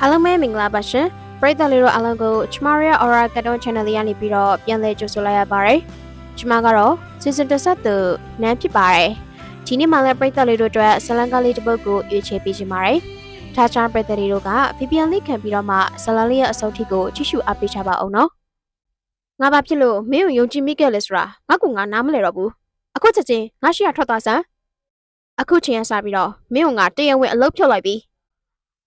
အားလုံးပဲမင်္ဂလာပါရှင်ပရိသတ်လေးတို့အားလုံးကိုချမရ Aura Cartoon Channel လေးကနေပြီးတော့ပြန်လည်ကြိုဆိုလိုက်ရပါတယ်ချမကတော့ Season တစ်ဆက်သူနန်းဖြစ်ပါတယ်ဒီနေ့မှလည်းပရိသတ်လေးတို့အတွက်ဇလန်ကားလေးတစ်ပုဒ်ကိုရွေးချယ်ပေးခြင်းပါတယ်ထားချာပရိသတ်လေးတို့က VPN လေးခံပြီးတော့မှဇလန်လေးရဲ့အစုံထိကိုကြည့်ရှုအားပေးချပါအောင်နော်ငါဘာဖြစ်လို့မင်းကိုယုံကြည်မိခဲ့လဲဆိုတာငါကငါနားမလဲတော့ဘူးအခုချက်ချင်းငါရှိရထွက်သွားစမ်းအခုချိန်ရစပြီးတော့မင်းကငါတရံဝင်အလုပ်ဖြုတ်လိုက်ပြီ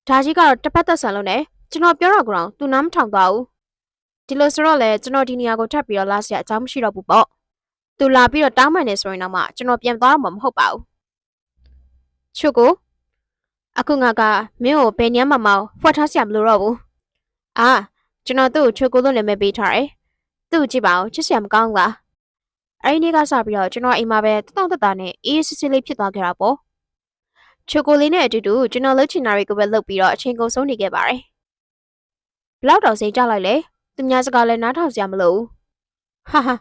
ဒါကြီးကတော့တစ်ဖက်သက်ဆန်လို့ ਨੇ ကျွန်တော်ပြောတော့ကောင်သူနားမထောင်သွားဘူးဒီလိုဆိုတော့လေကျွန်တော်ဒီနေရာကိုထပ်ပြီးတော့လာစရာအကြောင်းမရှိတော့ဘူးပေါ့သူလာပြီးတော့တောင်းပန်နေဆိုရင်တော့မှကျွန်တော်ပြန်သွားတော့မှာမဟုတ်ပါဘူးချုပ်ကိုအခုငါကမင်းကိုဘယ်ညမ်းမှမောင်းဖွက်ထားစရာမလိုတော့ဘူးအာကျွန်တော်သူ့ကိုချုပ်ကိုလို့နာမည်ပေးထားတယ်သူ့ကိုကြည့်ပါဦးချစ်စရာမကောင်းဘူးလားအဲ့ဒီနေ့ကစပြီးတော့ကျွန်တော်အိမ်မှာပဲတောင့်တတနဲ့အေးအေးဆေးဆေးလေးဖြစ်သွားခဲ့တာပေါ့ ချိုကိုလေးနဲ့အတူတူကျွန်တော်လှုပ်ချင်တာတွေကိုပဲလှုပ်ပြီးတော့အချိန်ကုန်ဆုံးနေခဲ့ပါတယ်။ဘလောက်တောင်စိတ်ကြလိုက်လဲ။သူများစကားလည်းနားထောင်စရာမလိုဘူး။ဟာဟာ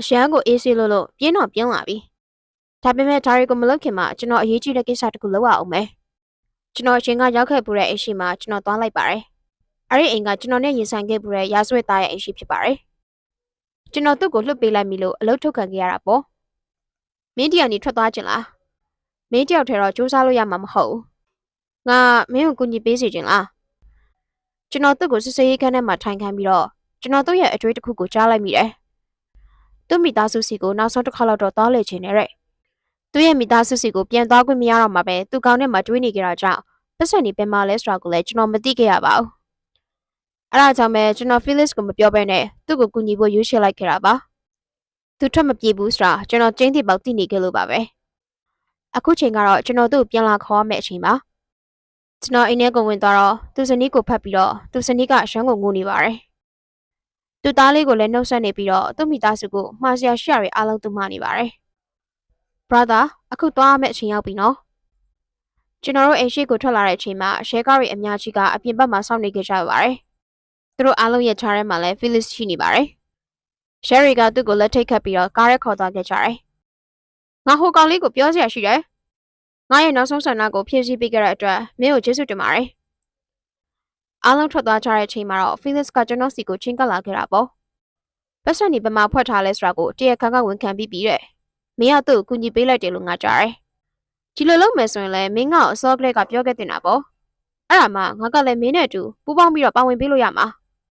အရှမ်းကိုအေးဆေးလို့လို့ပြင်းတော့ပြင်းလာပြီ။ဒါပေမဲ့ဒါတွေကိုမလုပ်ခင်မှာကျွန်တော်အရေးကြီးတဲ့ကိစ္စတစ်ခုလုပ်ရအောင်မယ်။ကျွန်တော်အချိန်ကရောက်ခဲ့ပူတဲ့အိမ်ရှိမှာကျွန်တော်သွားလိုက်ပါတယ်။အဲ့ဒီအိမ်ကကျွန်တော်နဲ့ရင်ဆိုင်ခဲ့ပူတဲ့ရာဇဝတ်သားရဲ့အိမ်ရှိဖြစ်ပါတယ်။ကျွန်တော်သူ့ကိုလွှတ်ပေးလိုက်ပြီလို့အလုပ်ထုတ်ခံခဲ့ရတာပေါ့။မင်းတရားနေထွက်သွားခြင်းလား မင်းတယောက်ထဲတော့စူးစမ်းလို့ရမှာမဟုတ်ဘူး။ငါမင်းကိုကူညီပေးစီခြင်းလား။ကျွန်တော်သူ့ကိုစစ်စေးရေးခန်းထဲမှာထိုင်ခိုင်းပြီးတော့ကျွန်တော်သူ့ရဲ့အတွေ့တစ်ခုကိုကြားလိုက်မိတယ်။သူ့မိသားစုစီကိုနောက်ဆုံးတစ်ခါလောက်တော့တောင်းလေချင်နေတဲ့။သူ့ရဲ့မိသားစုစီကိုပြန်သွားခွင့်မရတော့မှပဲသူကောင်းထဲမှာတွေးနေကြတာကြောင့်ပတ်စံနေပင်မလဲဆိုတာကိုလည်းကျွန်တော်မသိခဲ့ရပါဘူး။အဲဒါကြောင့်ပဲကျွန်တော် Felix ကိုမပြောဘဲနဲ့သူ့ကိုကူညီဖို့ရွေးချယ်လိုက်ခဲ့တာပါ။သူထွက်မပြေဘူးဆိုတာကျွန်တော်ကျင်းတိပေါက်သိနေခဲ့လို့ပါပဲ။ အခုချိန်ကတော့ကျွန်တော်တို့ပြန်လာခေါ်ရမယ့်အချိန်ပါကျွန်တော်အိမ်ထဲကိုဝင်သွားတော့သူဇနီးကိုဖတ်ပြီးတော့သူဇနီးကအရှမ်းကိုငိုနေပါတယ်သူသားလေးကိုလည်းနှုတ်ဆက်နေပြီးတော့သူ့မိသားစုကိုမှားစရာရှိရတွေအားလုံးသူမှားနေပါတယ် brother အခုသွားရမယ့်အချိန်ရောက်ပြီနော်ကျွန်တော်တို့အိမ်ရှိကိုထွက်လာတဲ့အချိန်မှာရှဲကားတွေအများကြီးကအပြင်ဘက်မှာစောင့်နေကြကြပါတယ်သူတို့အားလုံးရဲ့ခြားထဲမှာလည်း Felix ရှိနေပါတယ်ရှယ်ရီကသူ့ကိုလက်ထိတ်ခတ်ပြီးတော့ကားရဲခေါ်သွားခဲ့ကြတယ် ငါဟိုကောင်လေးကိုပြောစရာရှိတယ်။ငါရဲ့နောက်ဆုံးဆန္ဒကိုဖြည့်ဆည်းပေးခဲ့တဲ့အတွက်မင်းကိုကျေးဇူးတင်ပါတယ်။အားလုံးထွက်သွားကြတဲ့အချိန်မှာတော့ Felix ကကျွန်တော်စီကိုချင်းကပ်လာခဲ့တာပေါ့။ပတ်စံနေဘယ်မှာဖွက်ထားလဲဆိုတာကိုတရက်ခါကဝန်ခံပြီးပြီးတဲ့။မင်းကသူ့ကိုကူညီပေးလိုက်တယ်လို့ငါကြားတယ်။ဒီလိုလုပ်မယ်ဆိုရင်လည်းမင်းကအစောကလေးကပြောခဲ့တင်တာပေါ့။အဲ့ဒါမှငါကလည်းမင်းနဲ့အတူပူးပေါင်းပြီးတော့ပါဝင်ပေးလို့ရမှာ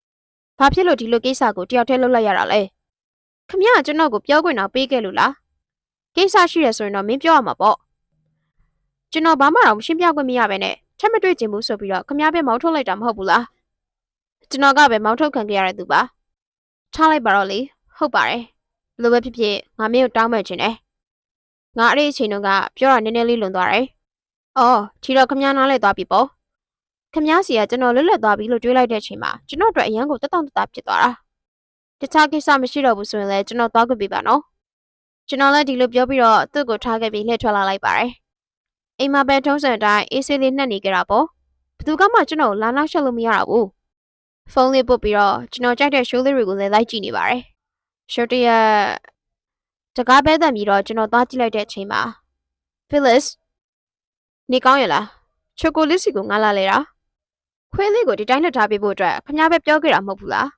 ။ဘာဖြစ်လို့ဒီလိုကိစ္စကိုတယောက်တည်းလုပ်လိုက်ရတာလဲ။ခမရကျွန်တော်ကိုပြောခွင့်တော့ပေးခဲ့လို့လား ကိစ္စရှိရဆိုရင်တော့မင်းပြောရမှာပေါ့ကျွန်တော်ဘာမှတော့ရှင်းပြခွင့်မရပဲနဲ့ထပ်မတွေ့ချင်ဘူးဆိုပြီးတော့ခမားပဲမောင်းထုတ်လိုက်တာမဟုတ်ဘူးလားကျွန်တော်ကပဲမောင်းထုတ်ခံခဲ့ရတဲ့သူပါထားလိုက်ပါတော့လေဟုတ်ပါတယ်ဘယ်လိုပဲဖြစ်ဖြစ်ငါမင်းကိုတောင်းပန်ချင်တယ်ငါအဲ့ဒီအချိန်တုန်းကပြောတာနည်းနည်းလေးလွန်သွားတယ်အော်ချီတော့ခမားနားလဲသွားပြီပေါ့ခမားစီကကျွန်တော်လွတ်လပ်သွားပြီလို့တွေးလိုက်တဲ့အချိန်မှာကျွန်တော်တို့အရန်ကိုတက်တောင့်တတဖြစ်သွားတာတခြားကိစ္စမရှိတော့ဘူးဆိုရင်လည်းကျွန်တော်သွားခွင့်ပေးပါနော် ကျွန်တော်လည်းဒီလိုပြောပြီးတော့သူ့ကိုထားခဲ့ပြီးလှည့်ထွက်လာလိုက်ပါတယ်။အိမ်မှာပဲထုံးစံအတိုင်းအေးဆေးလေးနှက်နေကြတာပေါ့။ဘယ်သူကမှကျွန်တော်ကိုလာနောက်ရှက်လို့မရတော့ဘူး။ဖုန်းလေးပုတ်ပြီးတော့ကျွန်တော်ကြိုက်တဲ့ show လေးတွေကိုလည်းလိုက်ကြည့်နေပါတယ်။ show တရတကားပဲတံပြီးတော့ကျွန်တော်သွားကြည့်လိုက်တဲ့အချိန်မှာ Phyllis နေကောင်းရလားချိုကိုလစ်စီကိုငါလာလေတာခွေးလေးကိုဒီတိုင်းလက်ထားပေးဖို့အတွက်ခင်ဗျားပဲပြောခဲ့တာမဟုတ်ဘူးလား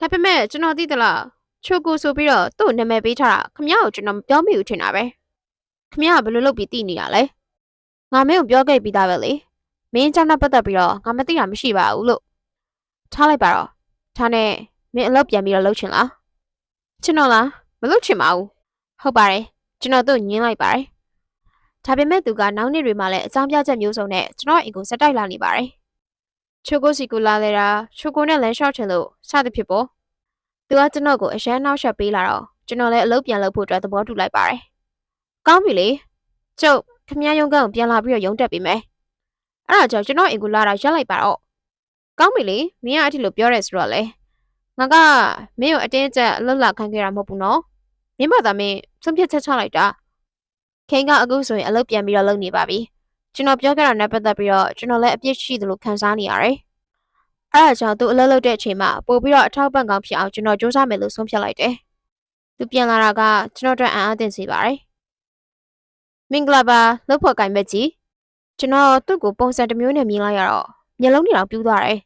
ဒါပေမဲ့ကျွန်တော်သိသလား ချိုကိုဆိုပြီးတော့သူ့နာမည်ပေးထားတာခမ ्या ကိုကျွန်တော်မပြောမိဘူးထင်တာပဲခမ ्या ကဘယ်လိုလုပ်ပြီးသိနေတာလဲငါမင်းကိုပြောခဲ့ပြီးသားပဲလေမင်းကြောင့်နဲ့ပတ်သက်ပြီးတော့ငါမသိတာမရှိပါဘူးလို့ထားလိုက်ပါတော့ထားနဲ့မင်းအလုပ်ပြန်ပြီးတော့လုပ်ချင်လားကျွန်တော်လားမလုပ်ချင်ပါဘူးဟုတ်ပါတယ်ကျွန်တော်သူ့ညင်းလိုက်ပါတယ်ဒါပေမဲ့သူကနောက်နေ့တွေမှာလည်းအကြောင်းပြချက်မျိုးစုံနဲ့ကျွန်တော်အိမ်ကိုစက်တိုက်လာနေပါတယ်ချိုကိုစီကိုလာလေတာချိုကိုနဲ့လမ်းလျှောက်ချင်လို့စသဖြင့်ပေါ့ သူကကျွန်တော်ကိုအရန်နှောက်ယှက်ပေးလာတော့ကျွန်တော်လည်းအလုပ်ပြန်လုပ်ဖို့အတွက်သဘောတူလိုက်ပါတယ်။ကောင်းပြီလေ။ကျုပ်ခမည်းရုံးကန်ကိုပြန်လာပြီးတော့ရုံးတက်ပေးမယ်။အဲ့ဒါကြောင့်ကျွန်တော်အိမ်ကိုလာတာရက်လိုက်ပါတော့။ကောင်းပြီလေ။မင်းကအထီလိုပြောရဲဆိုတော့လေ။ငါကမင်းကိုအတင်းအကျပ်အလုပ်လာခံခဲ့တာမဟုတ်ဘူးနော်။မင်းမသာမင်းဆုံးဖြတ်ချက်ချလိုက်တာ။ခင်ကအခုဆိုရင်အလုပ်ပြန်ပြီးတော့လုပ်နေပါပြီ။ကျွန်တော်ပြောခဲ့တာနဲ့ပတ်သက်ပြီးတော့ကျွန်တော်လည်းအပြစ်ရှိတယ်လို့ခံစားနေရတယ်။ အဲ့ဒါကြောင့်သူအလုပ်လုပ်တဲ့အချိန်မှာပို့ပြီးတော့အထောက်ပံ့ကောင်းဖြစ်အောင်ကျွန်တော်စူးစမ်းမယ်လို့ဆုံးဖြတ်လိုက်တယ်။သူပြန်လာတာကကျွန်တော်တို့အံ့အားသင့်စေပါတယ်။မင်္ဂလာပါလုပ်ဖို့ကင်မက်ကြီးကျွန်တော်သူ့ကိုပုံစံတစ်မျိုးနဲ့မြင်လိုက်ရတော့မျက်လုံးတွေတော့ပြူးသွားတယ်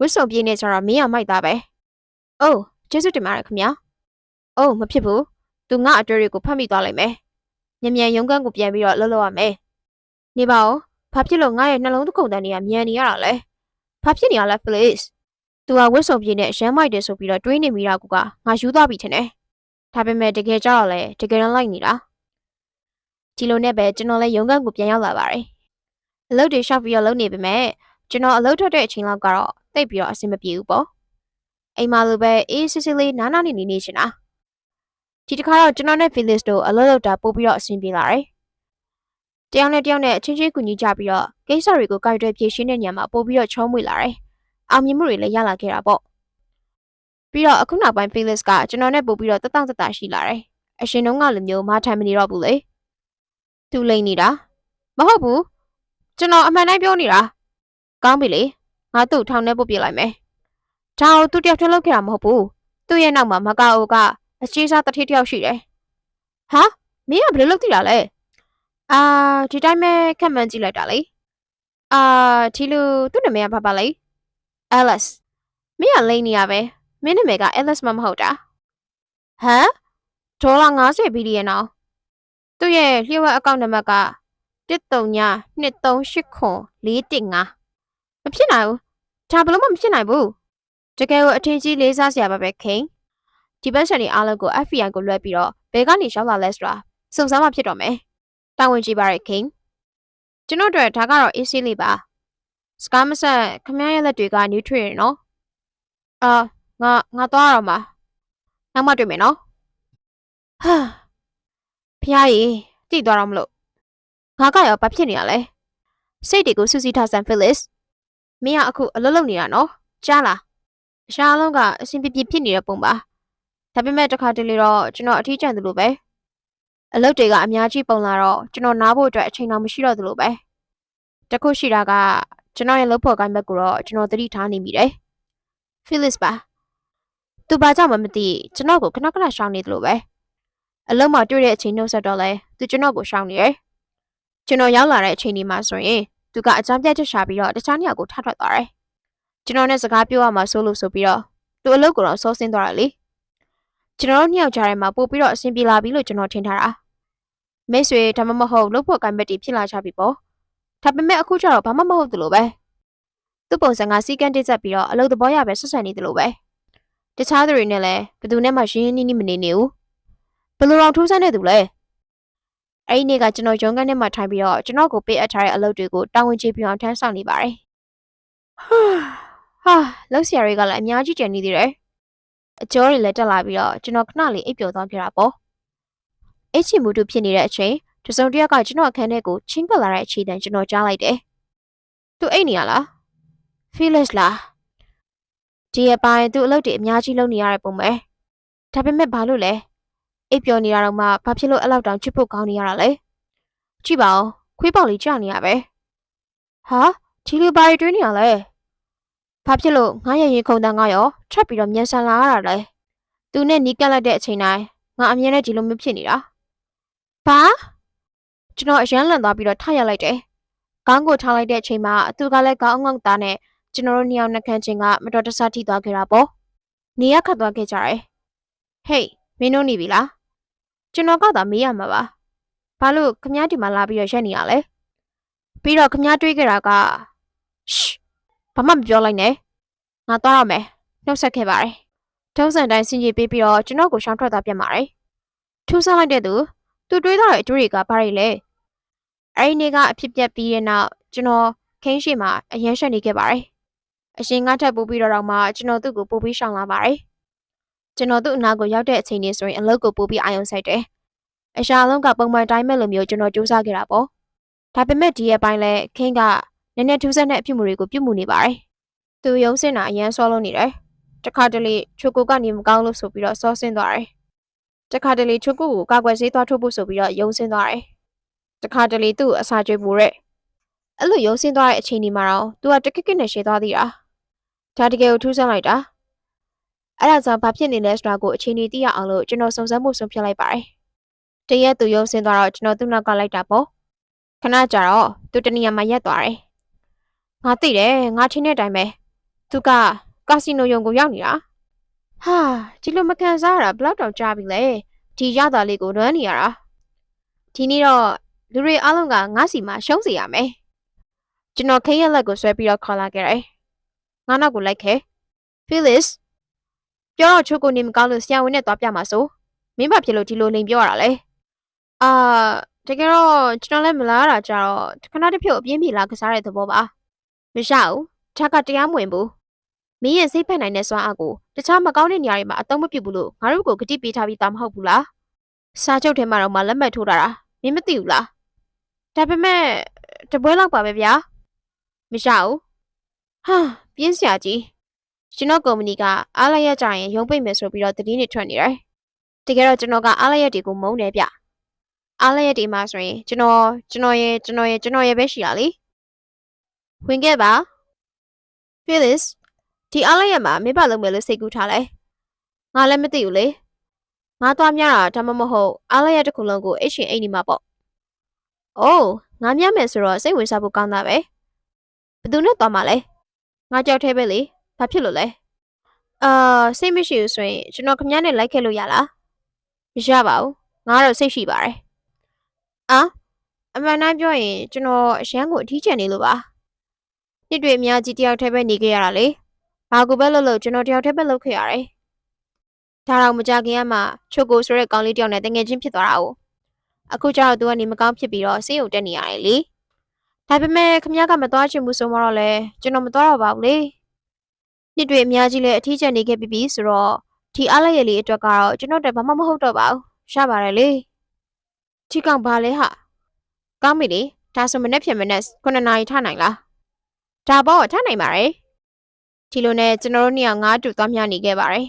ဝစ်စုံပြင်းနေကြတော့မင်းကမိုက်သားပဲအိုးကျေးဇူးတင်ပါတယ်ခင်ဗျာအိုးမဖြစ်ဘူးသူငါအတွေ့တွေကိုဖတ်မိသွားလိုက်မယ်ညံ့ညံ့ရုံးကန်းကိုပြန်ပြီးတော့လှုပ်လှုပ်ရမယ်နေပါဦးဘာဖြစ်လို့ငါရဲ့နှလုံးသွင်းတန်တွေကမြန်နေရတာလဲ ဘာဖြစ်နေရလဲ please သူကဝစ်စုံပြင်းနဲ့ရမ်းမိုက်တယ်ဆိုပြီးတော့တွေးနေမိတာကငါယူသွားပြီထင်တယ်ဒါပေမဲ့တကယ်ကြောက်လဲတကယ်တော့လိုက်နေတာဒီလိုနဲ့ပဲကျွန်တော်လည်းရုံးကန်းကိုပြန်ရောက်လာပါတယ်အလုပ်တွေရှောက်ပြီးတော့လုပ်နေပေမဲ့ကျွန်တော်အလုပ်ထွက်တဲ့အချိန်လောက်ကတော့တိတ်ပြီးတော့အဆင်မပြေဘူးပေါ့အိမ်မှာလိုပဲအေးစစ်စစ်လေးနားနားနေနေနေချင်တာဒီတစ်ခါတော့ကျွန်တော်နဲ့ Felix တို့အလုပ်လုပ်တာပို့ပြီးတော့အဆင်ပြေလာတယ် တယောက်နဲ့တယောက်နဲ့အချင်းချင်းကူညီကြပြီးတော့ကိစ္စတွေကိုကြိုက်တွယ်ဖြေရှင်းတဲ့ညမှာပို့ပြီးတော့ချုံးမွေလာတယ်အောင်မြင်မှုတွေလည်းရလာခဲ့တာပေါ့ပြီးတော့အခုနောက်ပိုင်း Felix ကကျွန်တော်နဲ့ပို့ပြီးတော့တတောင့်တတရှိလာတယ်အရှင်တုန်းကလိုမျိုးမထိုင်မနေတော့ဘူးလေသူလိမ့်နေတာမဟုတ်ဘူးကျွန်တော်အမှန်တိုင်းပြောနေတာကောင်းပြီလေငါသူ့ထောင်ထဲပို့ပြလိုက်မယ်ဒါကိုသူတယောက်တည်းလုပ်ခဲ့တာမဟုတ်ဘူးသူ့ရဲ့နောက်မှာမကာအိုကအချေးစားတစ်ထည့်တယောက်ရှိတယ်ဟာမင်းကဘယ်လိုလုပ်သိတာလဲ အာဒီတိုင်းပဲခက်မှန်းကြည့်လိုက်တာလေအာဒီလူသူ့နာမည်ကဘာပါလဲ Alice မင်းကလိမ့်နေရပဲမင်းနာမည်က Alice မမဟုတ်တာဟမ်ဒေါ်လာ90ဘီလီယံအောင်သူ့ရဲ့လျှို့ဝှက်အကောင့်နံပါတ်က139238415မဖြစ်နိုင်ဘူးဒါဘလို့မှမဖြစ်နိုင်ဘူးတကယ်ကိုအထင်ကြီးလေးစားစရာပါပဲခင်ဒီဘက်ချက်တွေအားလုံးကို FBI ကိုလွှဲပြီးတော့ဘယ်ကနေရောက်လာလဲဆိုတာစုံစမ်းမှဖြစ်တော့မယ် တာဝန်ကြီးပါရခင်ကျွန်တော်တို့ဒါကတော့ AC လေးပါစကားမဆက်ခမရရဲ့လက်တွေက nutrient နော်အာငါငါသွားရတော့မှာနောက်မှတွေ့မယ်နော်ဟာဖျားကြီးတိတ်သွားတော့မလို့ငါကရောဘာဖြစ်နေရလဲစိတ်တွေကိုစူးစီးထားစမ်း Phyllis မင်းကအခုအလုပ်လုပ်နေတာနော်ကြားလားအရှားလုံးကအဆင်ပြေပြေဖြစ်နေတဲ့ပုံပါဒါပေမဲ့တစ်ခါတလေတော့ကျွန်တော်အထီးကျန်သလိုပဲ အလုပ်တွေကအများကြီးပုံလာတော့ကျွန်တော်နားဖို့အတွက်အချိန်တော်မရှိတော့သလိုပဲတခုရှိတာကကျွန်တော်ရဲ့လုပ်ဖို့ကိုင်းဘက်ကိုတော့ကျွန်တော်သတိထားနေမိတယ် Phyllis ပါသူဘာကြောင့်မှမသိကျွန်တော်ကိုခဏခဏရှောင်းနေသလိုပဲအလုံးမှာတွေ့တဲ့အချိန်နှုတ်ဆက်တော့လဲသူကျွန်တော်ကိုရှောင်းနေတယ်ကျွန်တော်ရောက်လာတဲ့အချိန်ဒီမှာဆိုရင်သူကအကြမ်းပြတ်ချက်ရှာပြီးတော့တခြားနေရာကိုထထွက်သွားတယ်ကျွန်တော်နဲ့စကားပြောရမှာဆိုလို့ဆိုပြီးတော့သူအလုပ်ကိုတော့စောဆင်းသွားတာလေကျွန်တော်တို့နှစ်ယောက်ကြားထဲမှာပို့ပြီးတော့အဆင်ပြေလာပြီလို့ကျွန်တော်ထင်ထားတာ မိတ်ဆွေဒါမှမဟုတ်လုပ်ဖို့ကံဘက်တီဖြစ်လာကြပြီပေါ့ဒါပေမဲ့အခုကျတော့ဘာမှမဟုတ်သလိုပဲသူ့ပုံစံကစီကန်းတစ်ဆက်ပြီးတော့အလုပ်သဘောရပဲဆက်ဆံနေသလိုပဲတခြားသူတွေနဲ့လည်းဘယ်သူနဲ့မှရင်းရင်းနှီးနှီးမနေနေဘူးဘယ်လိုတော့ထူးဆန်းနေသူလဲအဲ့ဒီနေ့ကကျွန်တော်ရုံးခန်းထဲမှာထိုင်ပြီးတော့ကျွန်တော်ကိုပေးအပ်ထားတဲ့အလုပ်တွေကိုတာဝန်ကျေပြအောင်ထမ်းဆောင်နေပါတယ်ဟာလောက်ဆရာတွေကလည်းအများကြီးကြံနေသေးတယ်အကျော်တွေလည်းတက်လာပြီးတော့ကျွန်တော်ခဏလေးအိပ်ပျော်သွားပြတာပေါ့ အိတ်ချီမူတူဖြစ်နေတဲ့အချိန်တစုံတစ်ယောက်ကကျွန်တော်အခန်းထဲကိုချင်းကပ်လာတဲ့အခြေတန်ကျွန်တော်ကြားလိုက်တယ်သူအိတ်နေရလား Felix လားဒီအပိုင်းသူ့အလုပ်တွေအများကြီးလုပ်နေရတဲ့ပုံပဲဒါပေမဲ့ဘာလို့လဲအိပ်ပျော်နေရတော့မှဘာဖြစ်လို့အဲ့လောက်တောင်ချစ်ဖို့ကောင်းနေရတာလဲကြည့်ပါဦးခွေးပေါက်လေးကြာနေရပဲဟာဒီလိုဘာတွေတွေးနေရလဲဘာဖြစ်လို့ငါရဲ့ရင်ခုန်တန်းကရောထပ်ပြီးတော့မြန်ဆန်လာရတာလဲသူနဲ့နီးကပ်လိုက်တဲ့အချိန်တိုင်းငါအမြဲတမ်းဒီလိုမျိုးဖြစ်နေတာ ဘာကျွန်တော်အရန်လန့်သွားပြီးတော့ထရလိုက်တယ်ကောင်းကိုထားလိုက်တဲ့အချိန်မှာသူကလည်းကောင်းအောင်သားနဲ့ကျွန်တော်တို့နှစ်ယောက်နှက်ခမ်းချင်းကမတော်တဆထိသွားခဲ့တာပေါ့နေရခတ်သွားခဲ့ကြတယ်ဟေးမင်းတို့နေပြီလားကျွန်တော်ကသာမေးရမှာပါဘာလို့ခမ ्या ဒီမှာလာပြီးတော့ရက်နေရလဲပြီးတော့ခမ ्या တွေးခဲ့တာကရှ်ဘာမှမပြောလိုက်နဲ့ငါသွားရမယ်နှုတ်ဆက်ခဲ့ပါတယ်ထုံးစံတိုင်းစင်ကြီးပေးပြီးတော့ကျွန်တော်ကိုရှောင်းထွက်သွားပြန်ပါတယ်ထူးဆန်းလိုက်တဲ့သူ သူတွေးထားတဲ့အကျိုးတွေကဘာတွေလဲအဲ့ဒီနေ့ကအဖြစ်ပြက်ပြီးတဲ့နောက်ကျွန်တော်ခင်းရှိမှာအရန်ရှက်နေခဲ့ပါတယ်အရှင်ကထပ်ပို့ပြီးတော့တော့မှကျွန်တော်သူ့ကိုပို့ပြီးရှောင်လာပါတယ်ကျွန်တော်သူ့အနာကိုရောက်တဲ့အချိန်လေးဆိုရင်အလုပ်ကိုပို့ပြီးအာရုံစိုက်တယ်အရှာလုံးကပုံမှန်တိုင်းမဲ့လိုမျိုးကျွန်တော်စူးစမ်းခဲ့တာပေါ့ဒါပေမဲ့ဒီရဲ့ပိုင်းလဲခင်းကနည်းနည်းထူးဆန်းတဲ့အဖြစ်မှုတွေကိုပြုမှုနေပါတယ်သူရုံးစင်တာအရန်ဆောလုံးနေတယ်တခါတလေချိုကိုကနေမကောင်းလို့ဆိုပြီးတော့ဆောဆင်းသွားတယ် တခါတလေချိုကိုကိုကာကွယ်ဆေးသွားထိုးဖို့ဆိုပြီးတော့ရုံးစင်းသွားတယ်တခါတလေသူ့အစာကျွေးပူတဲ့အဲ့လိုရုံးစင်းသွားတဲ့အချိန်ဒီမှာတော့သူကတကစ်ကစ်နဲ့ရှည်သွားသေးတာဒါတကယ်ကိုထူးဆန်းလိုက်တာအဲ့ဒါကြောင့်ဘာဖြစ်နေလဲဆိုတာကိုအချိန်ကြီးသိရအောင်လို့ကျွန်တော်စုံစမ်းဖို့ဆုံးဖြတ်လိုက်ပါတယ်တရက်သူရုံးစင်းသွားတော့ကျွန်တော်သူ့နောက်ကလိုက်တာပေါ့ခဏကြာတော့သူတနေရာမှာရက်သွားတယ်ငါသိတယ်ငါချင်းတဲ့အတိုင်းပဲသူကကာစီနိုယုံကိုရောက်နေတာ ဟာဒီလိုမကန်စားရတာဘယ်လောက်တောင်ကြာပြီလဲဒီရတာလေးကိုလွမ်းနေရတာဒီနေ့တော့လူတွေအားလုံးကငါစီမှာရှုံးစီရမယ်ကျွန်တော်ခင်းရက်လက်ကိုဆွဲပြီးတော့ခေါ်လာခဲ့တယ်ငါနောက်ကိုလိုက်ခဲ့ Phyllis ပြောတော့ချိုကိုနေမကောင်းလို့ဆရာဝန်နဲ့သွားပြမှာဆိုမင်းဘာဖြစ်လို့ဒီလိုလိန်ပြောရတာလဲအာတကယ်တော့ကျွန်တော်လည်းမလားတာကြတော့ခဏတစ်ဖြုတ်အပြင်းပြေလာကစားတဲ့သဘောပါမရဘူးဒါကတရားမဝင်ဘူး မင်းရဲ့စိတ်ဖက်နိုင်တဲ့စွမ်းအားကိုတခြားမကောင်းတဲ့နေရာတွေမှာအသုံးမပြုဘူးလို့ငါတို့ကိုဂတိပေးထားပြီးသားမဟုတ်ဘူးလားစာချုပ်ထဲမှာတော့မလက်မှတ်ထိုးတာတာမင်းမသိဘူးလားဒါပေမဲ့တပွဲလောက်ပါပဲဗျာမရဘူးဟာပြင်းစရာကြီးကျွန်တော်ကုမ္ပဏီကအားလျက်ကြရင်ရုံးပိတ်မယ်ဆိုပြီးတော့သတင်းတွေထွက်နေတယ်။တကယ်တော့ကျွန်တော်ကအားလျက်တွေကိုမုန်းတယ်ဗျ။အားလျက်တွေမှာဆိုရင်ကျွန်တော်ကျွန်တော်ရဲ့ကျွန်တော်ရဲ့ကျွန်တော်ရဲ့ပဲရှိရလေ။ဝင်ခဲ့ပါ။ Phyllis ဒီအားလျက်မှာမင်းဘာလုပ်မယ်လို့စိတ်ကူးထားလဲ။ငါလည်းမသိဘူးလေ။ငါသွားများတာဒါမှမဟုတ်အားလျက်တစ်ခုလုံးကိုအိတ်ရှင်အိတ်နေမှာပေါ့။အိုးငါမြတ်မယ်ဆိုတော့စိတ်ဝင်စားဖို့ကောင်းတာပဲ။ဘယ်သူနဲ့သွားမှာလဲ။ငါကြောက်သေးပဲလေ။ဘာဖြစ်လို့လဲအာစိတ်မရှိဘူးဆိုရင်ကျွန်တော်ခမ ्या နဲ့လိုက်ခဲ့လို့ရလားမရပါဘူးငါကတော့စိတ်ရှိပါတယ်အာအမှန်တမ်းပြောရင်ကျွန်တော်အရန်ကိုအထီးကျန်နေလို့ပါနှစ်တွေအများကြီးတယောက်တည်းပဲနေခဲ့ရတာလေ ဘာကူပဲလို့လို့ကျွန်တော်တယောက်တည်းပဲလုပ်ခဲ့ရတယ်ဒါတော့မကြခင်ကမှချိုကိုဆိုတဲ့ကောင်လေးတယောက်နဲ့တငယ်ချင်းဖြစ်သွားတာ哦အခုကျတော့သူကနေမကောင်းဖြစ်ပြီးတော့ဆေးရုံတက်နေရတယ်လေဒါပေမဲ့ခမ ्या ကမသွားချင်ဘူးဆိုမှတော့လေကျွန်တော်မသွားတော့ပါဘူးလေနှစ်တွေအများကြီးလည်းအထီးကျန်နေခဲ့ပြီးပြီဆိုတော့ဒီအားလိုက်ရလေးအတွက်ကတော့ကျွန်တော်တက်ဘာမှမဟုတ်တော့ပါဘူးရပါတယ်လေဒီကောင်ဘာလဲဟာကောင်းပြီလေဒါဆိုမနေ့ဖြစ်မနေ့9နာရီထနိုင်လားဒါပေါ့ထနိုင်ပါတယ် ဒီလိုနဲ့ကျွန်တော်တို့နှစ်ယောက်ငါးတူသွားမျှနေခဲ့ပါတယ်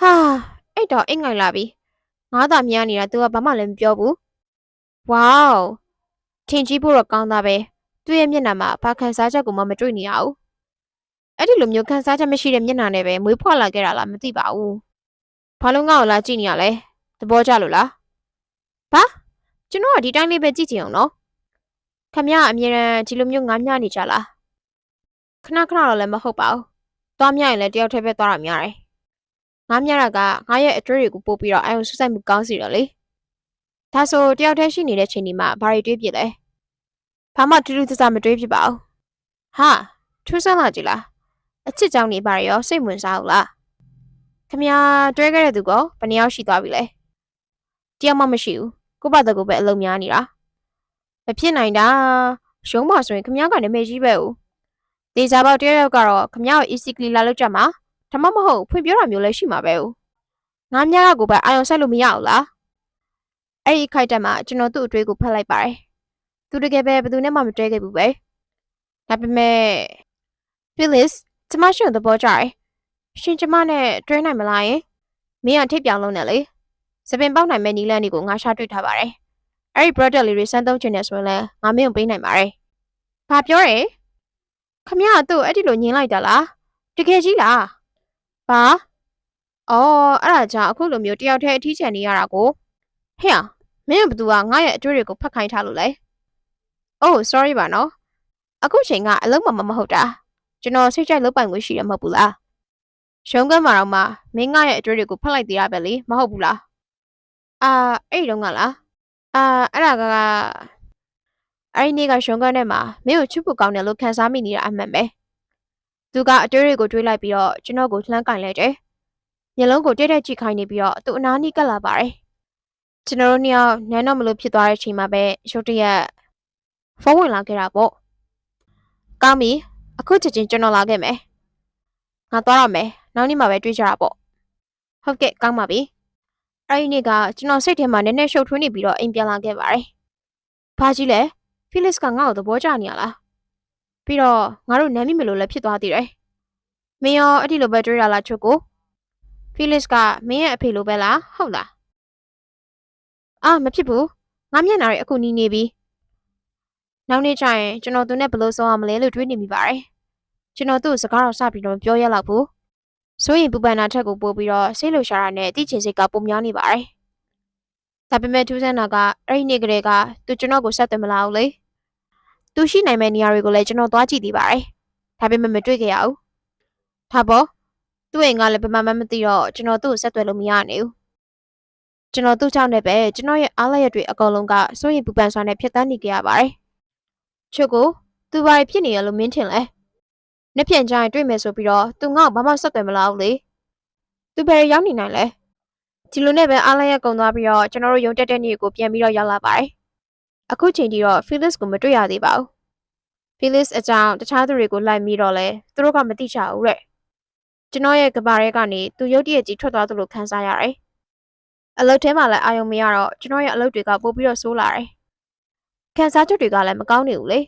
ဟာအဲ့တော့အိတ်ငိုင်လာပြီငါးသာမျှနေတာ तू ကဘာမှလည်းမပြောဘူးဝေါထင်ကြီးဖို့တော့ကောင်းသားပဲသူ့ရဲ့မျက်နှာမှာဘာခံစားချက်ကိုမှမတွေ့နေရဘူးအဲ့ဒီလိုမျိုးခန်းစားချက်မရှိတဲ့မျက်နှာနဲ့ပဲမွေးဖွားလာခဲ့တာလားမသိပါဘူး။ဘာလို့ငါ့ကိုလာကြည့်နေရလဲ။သဘောကျလို့လား။ဘာကျွန်တော်ကဒီတိုင်းလေးပဲကြည့်ကြည့်အောင်နော်။ခမရအမြဲတမ်းဒီလိုမျိုးငါမျှနေကြလား။ ခဏခဏတော့လည်းမဟုတ်ပါဘူး။သွားမျှရင်လည်းတယောက်တည်းပဲသွားတာများတယ်။ငါမျှတာကငါရဲ့အတွေ့တွေကိုပို့ပြီးတော့အယုံဆူဆိုင်မှုကောင်းစီတော့လေ။ဒါဆိုတယောက်တည်းရှိနေတဲ့ချိန်ဒီမှာဘာတွေတွေးပြလဲ။ဘာမှထူးထူးခြားခြားမတွေးဖြစ်ပါဘူး။ဟာထူးဆန်းလာကြည်လား။အချစ်ကြောင့်နေပါရရောစိတ်ဝင်စားဘူးလားခမညာတွဲခဲ့တဲ့သူကဘယ်နှယောက်ရှိသွားပြီလဲတယောက်မှမရှိဘူးကိုယ့်ဘာသာကိုယ်ပဲအလုံးများနေတာမဖြစ်နိုင်တာရုံးမဆိုရင်ခမညာကနာမည်ကြီးပဲဦး ဒေဇာပေါက်တယောက်ယောက်ကတော့ခမညာကို easily လာလို့ကြမှာဒါမှမဟုတ်ဖွင့်ပြောတာမျိုးလည်းရှိမှာပဲဦးငါများကကိုပဲအာယုံဆက်လို့မရဘူးလားအဲ့ဒီခိုက်တက်မှာကျွန်တော်သူ့အတွေးကိုဖတ်လိုက်ပါတယ်သူတကယ်ပဲဘယ်သူနဲ့မှမတွဲခဲ့ဘူးပဲဒါပေမဲ့ Phyllis ကျမရှင်သဘောကျတယ်။ရှင်ကျမနဲ့တွဲနိုင်မလားယင်။မင်းကထိပ်ပြောင်လုံးနဲ့လေ။စပင်ပေါက်နိုင်မဲ့နီလန်းတွေကိုငါရှာတွေ့ထားပါတယ်။အဲ့ဒီ product လေးတွေစမ်းသုံးချင်တယ်ဆိုရင်လည်းငါမင်းကိုပေးနိုင်ပါတယ်။ဘာပြောရဲ။ ခမရသူ့အဲ့ဒီလိုညင်းလိုက်တာလား။တကယ်ကြီးလား။ဘာ။အော်အဲ့ဒါကြောင့်အခုလိုမျိုးတယောက်တည်းအထီးချန်နေရတာကိုဟဲ့မင်းကဘသူကငါရဲ့အတွေ့တွေကိုဖတ်ခိုင်းထားလို့လဲ။ Oh sorry ပါနော်။အခုချိန်ကအလုံးမမမဟုတ်တာ။ကျွန်တော်စိတ်ကြိုက်လုပ်ပိုင်ခွင့်ရှိရမဟုတ်ဘူးလားရုံးကန်းမှာတော့မှမင်းငါရဲ့အတွေ့တွေကိုဖတ်လိုက်သေးရပဲလေမဟုတ်ဘူးလားအာအဲ့ဒီတော့ကလားအာအဲ့ဒါက အဲ့ဒီနေ့ကရုံးကန်းထဲမှာမင်းကိုချစ်ဖို့ကောင်းတယ်လို့ခံစားမိနေတာအမှန်ပဲသူကအတွေ့တွေကိုတွေးလိုက်ပြီးတော့ကျွန်တော်ကိုလှမ်းကင်လိုက်တယ်မျက်လုံးကိုတက်တက်ကြည့်ခိုင်းနေပြီးတော့သူ့အနားနီးကပ်လာပါတယ်ကျွန်တော်တို့နှစ်ယောက်နန်းတော့မလို့ဖြစ်သွားတဲ့အချိန်မှာပဲရုတ်တရက်ဖုန်းဝင်လာခဲ့တာပေါ့ကောင်းပြီအခုချက်ချင်းကျွန်တော်လာခဲ့မယ်ငါသွားရမယ်နောက်နေ့မှပဲတွေ့ကြတာပေါ့ဟုတ်ကဲ့ကောင်းပါပြီအဲ့ဒီနေ့ကကျွန်တော်စိတ်ထဲမှာနည်းနည်းရှုပ်ထွေးနေပြီးတော့အိမ်ပြန်လာခဲ့ပါတယ်ဘာကြီးလဲ ဖိလစ်ကငါ့ကိုသဘောကျနေရလားပြီးတော့ငါတို့နမ်းမိမလို့လည်းဖြစ်သွားသေးတယ်မင်းရောအဲ့ဒီလိုပဲတွေ့ရလားချွတ်ကိုဖိလစ်ကမင်းရဲ့အဖေလိုပဲလားဟုတ်လားအာမဖြစ်ဘူးငါမျက်နှာတွေအခုနီးနေပြီနောက်နေ့ကျရင်ကျွန်တော်သူနဲ့ဘယ်လိုဆုံးအောင်မလဲလို့တွေးနေမိပါတယ်ကျွန်တော်သူ့ကိုစကားတော့စပြီးတော့မပြောရတော့ဘူးဆိုရင်ပူပန်တာထက်ကိုပို့ပြီးတော့စိတ်လှုပ်ရှားတာနဲ့တိချင်စိတ်ကပုံများနေပါတယ် ဒါပေမဲ့ထူးဆန်းတာကအဲ့ဒီနေ့ကလေးကသူကျွန်တော်ကိုဆက်သွယ်မလာဘူးလေသူရှိနိုင်မဲ့နေရာတွေကိုလည်းကျွန်တော်သွားကြည့်သေးပါတယ်ဒါပေမဲ့မတွေ့ခဲ့ရဘူးဒါပေါ့သူ့အိမ်ကလည်းဘယ်မှမမသိတော့ကျွန်တော်သူ့ကိုဆက်သွယ်လို့မရနိုင်ဘူးကျွန်တော်သူ့ကြောင့်လည်းပဲကျွန်တော်ရဲ့အားလျက်တွေအကုန်လုံးကစိုးရင်ပူပန်စွာနဲ့ဖြစ်တန်းနေကြရပါတယ်ချွတ်ကိုသူဘာဖြစ်နေရလို့မင်းထင်လဲနှစ်ပြန်ကြရင်တွေ့မယ်ဆိုပြီးတော့သူငါ့ကိုဘာမှဆက်သွယ်မလာဘူးလေသူဘယ်ရောက်နေနိုင်လဲ ဒီလိုနဲ့ပဲအားလျက်ကုန်သွားပြီးတော့ကျွန်တော်တို့ရုံတက်တဲ့နေ့ကိုပြန်ပြီးတော့ရောက်လာပါတယ်အခုချိန်ထိတော့ Felix ကိုမတွေ့ရသေးပါဘူး Felix အကြောင်းတခြားသူတွေကိုလိုက်ပြီးတော့လဲသူတို့ကမသိချဘူးတဲ့ကျွန်တော်ရဲ့ကဘာရဲကနေသူရုတ်တရက်ကြီးထွက်သွားသလိုခံစားရတယ်အလုပ်ထဲမှာလည်းအာယုံမရတော့ကျွန်တော်ရဲ့အလုပ်တွေကပိုပြီးတော့ဆိုးလာတယ်ခံစားချက်တွေကလည်းမကောင်းနေဘူးလေ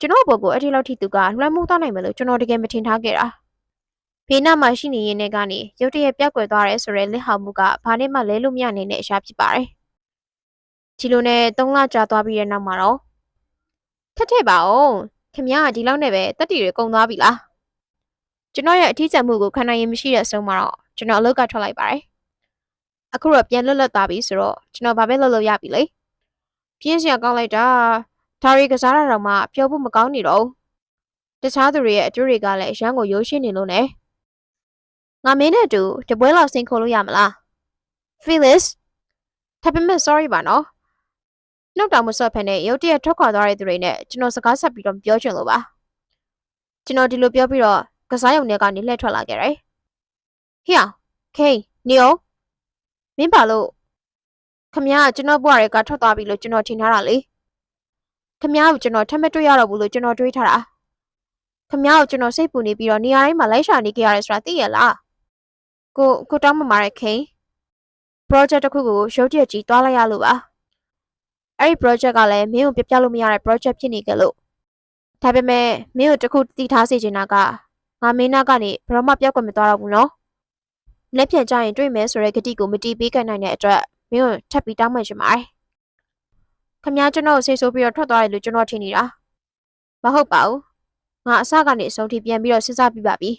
ကျွန်တော်ဘုတ်ကိုအထီလောက်ထိသူကလွှမ်းမိုးသွားနိုင်မယ်လို့ကျွန်တော်တကယ်မထင်ထားခဲ့တာ ဖေးနာမှာရှိနေရင်းနဲ့ကနေရုတ်တရက်ပြက်ကွယ်သွားတယ်ဆိုတဲ့လက်ဟောက်မှုကဘာနဲ့မှလဲလို့မရနိုင်တဲ့အရာဖြစ်ပါတယ်ဒီလိုနဲ့၃လကြာသွားပြီးတဲ့နောက်မှာတော့ထက်ထက်ပါအောင်ခင်ဗျားကဒီလောက်နဲ့ပဲတက်တီတွေကုန်သွားပြီလားကျွန်တော်ရဲ့အထီးကျန်မှုကိုခံနိုင်ရင်မရှိတဲ့အဆုံးမှာတော့ကျွန်တော်အလုပ်ကထွက်လိုက်ပါတယ်အခုတော့ပြန်လွတ်လပ်သွားပြီဆိုတော့ကျွန်တော်ဘာပဲလုပ်လို့ရပြီလေပြင်းစရာကောင်းလိုက်တာဒါရီကစားရတော့မှပြောဖို့မကောင်းနေတော့တခြားသူတွေရဲ့အတွေ့တွေကလည်းအရန်ကိုရိုးရှင်းနေလို့ ਨੇ ငါမင်းနဲ့တူတပွဲလောက်ဆင်ခိုးလို့ရမလား Felix ထပ်ပြီးမှ sorry ပါနော်နှုတ်တောင်မဆော့ဖက်နဲ့ရုတ်တရက်ထွက်ခွာသွားတဲ့သူတွေနဲ့ကျွန်တော်စကားဆက်ပြီးတော့ပြောချင်လို့ပါကျွန်တော်ဒီလိုပြောပြီးတော့ကစားရုံထဲကနေလှည့်ထွက်လာခဲ့တယ်ဟျောခိန်နီယောမင်းပါလို့ခမရကျွန်တော်ဘွားရဲကထွက်သွားပြီလို့ကျွန်တော်ထင်ထားတာလေခမရကိုကျွန်တော်ထပ်မတွေ့ရတော့ဘူးလို့ကျွန်တော်တွေးထားတာခမရကိုကျွန်တော်စိတ်ပူနေပြီးတော့နေရာတိုင်းမှာလိုက်ရှာနေကြရတယ်ဆိုတာသိရလား ကိုကိုတောင်းမမာတဲ့ခေ project တစ်ခုကိုရုပ်တရက်ကြီးတွားလိုက်ရလို့ပါအဲ့ဒီ project ကလည်းမင်းကိုပြပြလို့မရတဲ့ project ဖြစ်နေကြလို့ဒါပေမဲ့မင်းကိုတစ်ခုတည်ထားစေချင်တာကငါမင်းနာကနေဘယ်တော့မှပြောက်ကွယ်မသွားတော့ဘူးနော်လက်ပြန်ကြရင်တွေ့မယ်ဆိုတဲ့ဂတိကိုမတီးပေးခဲ့နိုင်တဲ့အတွက်မင်းကိုထပ်ပြီးတောင်းပန်ချင်ပါတယ်ခမ ्या ကျွန်တော်ကိုဆိတ်ဆိုးပြီးတော့ထွက်သွားတယ်လို့ကျွန်တော်ထင်နေတာမဟုတ်ပါဘူးငါအစကနေအဆုံးထိပြန်ပြီးတော့စဉ်းစားပြပါပြီ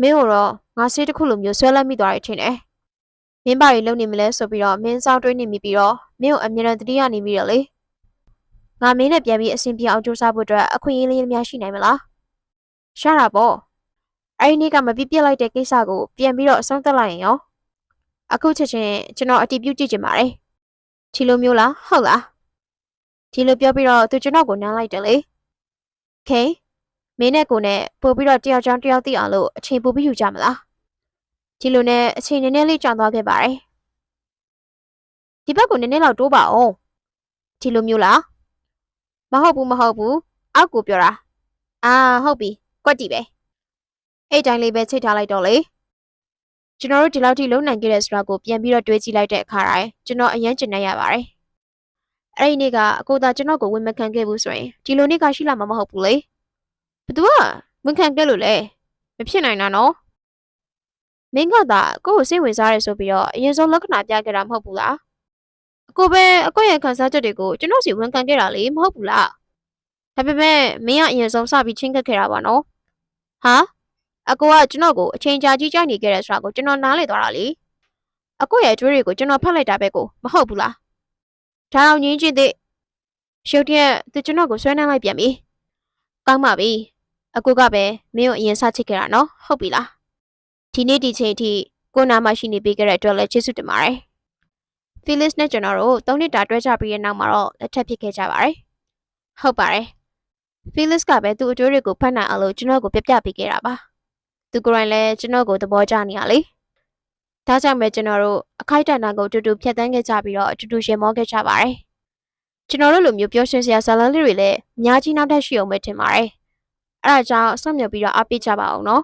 မင်းကိုတော့ ငါဆေးတစ်ခုလိုမျိုးဆွဲလိုက်မိသွားတယ်ထင်တယ်မင်းဘာတွေလုပ်နေမလဲဆိုပြီးတော့မင်းစောင်းတွေးနေမိပြီးတော့မင်းကိုအမြဲတမ်းတတိယနေပြီးတော့လေငါမင်းနဲ့ပြန်ပြီးအဆင်ပြေအောင်ကြိုးစားဖို့အတွက်အခွင့်အရေးလေးများရှိနိုင်မလားရှာတာပေါ့အဲ့ဒီနေ့ကမပြစ်ပြစ်လိုက်တဲ့ကိစ္စကိုပြန်ပြီးတော့အဆုံးသတ်လိုက်ရင်ရောအခုချက်ချင်းကျွန်တော်အတီးပြုတ်ကြည့်ချင်ပါတယ်ဒီလိုမျိုးလားဟုတ်လားဒီလိုပြောပြီးတော့သူကျွန်တော်ကိုနမ်းလိုက်တယ်လေခေ မင်းနဲ့ကိုနဲ့ပို့ပြီးတော့တယောက်ချောင်းတယောက်သိအောင်လို့အချိန်ပို့ပြီးယူကြမလားဒီလိုနဲ့အချိန်နည်းနည်းလေးကြာသွားခဲ့ပါတယ်ဒီဘက်ကိုနည်းနည်းလောက်တိုးပါအောင်ဒီလိုမျိုးလားမဟုတ်ဘူးမဟုတ်ဘူးအောက်ကိုပြောတာအာဟုတ်ပြီကွက်တီပဲအဲ့တိုင်းလေးပဲချိတ်ထားလိုက်တော့လေကျွန်တော်တို့ဒီလောက်ထိလုံနိုင်ခဲ့တဲ့ဆိုတာကိုပြန်ပြီးတော့တွေးကြည့်လိုက်တဲ့အခါတိုင်းကျွန်တော်အယမ်းကျဉ်နေရပါတယ်အဲ့ဒီနေ့ကအကိုသာကျွန်တော်ကိုဝင်မခံခဲ့ဘူးဆိုရင်ဒီလိုနေ့ကရှိလာမှာမဟုတ်ဘူးလေ ဘသူကဝင်ခံခဲ့လို့လဲမဖြစ်နိုင်တာနော်မင်းကသာကိုယ့်ကိုစိတ်ဝင်စားရဲဆိုပြီးတော့အရင်ဆုံးလက္ခဏာပြခဲ့တာမဟုတ်ဘူးလားအကိုပဲအကိုရဲ့ခံစားချက်တွေကိုကျွန်တော်စီဝန်ခံခဲ့တာလေမဟုတ်ဘူးလားဒါပေမဲ့မင်းကအရင်ဆုံးစပြီးချင်းခတ်ခဲ့တာပါနော်ဟာအကိုကကျွန်တော်ကိုအချိန်ကြာကြီးကြိုက်နေခဲ့တဲ့ဆိုတာကိုကျွန်တော်နားလည်သွားတာလေအကိုရဲ့အကျွေးတွေကိုကျွန်တော်ဖတ်လိုက်တာပဲကိုမဟုတ်ဘူးလားဒါအောင်ငင်းချင်းတဲ့ရုတ်တရက်သူကျွန်တော်ကိုဆွဲနှမ်းလိုက်ပြန်ပြီကောင်းပါပြီ အကိုကပဲမင်းကိုအရင်စချစ်ခဲ့တာနော်ဟုတ်ပြီလားဒီနေ့ဒီချိန်အထိကိုနာမရှိနေပေးခဲ့တဲ့အတွက်လည်းကျေးဇူးတင်ပါတယ်ဖီလစ်နဲ့ကျွန်တော်တို့၃နှစ်တာတွဲကြပြီးတဲ့နောက်မှာတော့လက်ထပ်ဖြစ်ခဲ့ကြပါတယ်ဟုတ်ပါတယ်ဖီလစ်ကပဲသူ့အကျိုးတွေကိုဖတ်နိုင်အောင်လို့ကျွန်တော်ကိုပြပြပေးခဲ့တာပါသူကိုယ်တိုင်လည်းကျွန်တော်ကိုသဘောကျနေရလေဒါကြောင့်ပဲကျွန်တော်တို့အခိုက်အတန့်ကိုအတူတူဖြတ်သန်းခဲ့ကြပြီးတော့အတူတူရှင်မောခဲ့ကြပါတယ်ကျွန်တော်တို့လိုမျိုးပြောရှင်စရာဇာတ်လမ်းလေးတွေလည်းအများကြီးနောက်ထပ်ရှိအောင်ပဲထင်ပါတယ် အဲ့ဒါကြောင့်ဆော့မြော်ပြီးတော့အားပေးကြပါအောင်နော်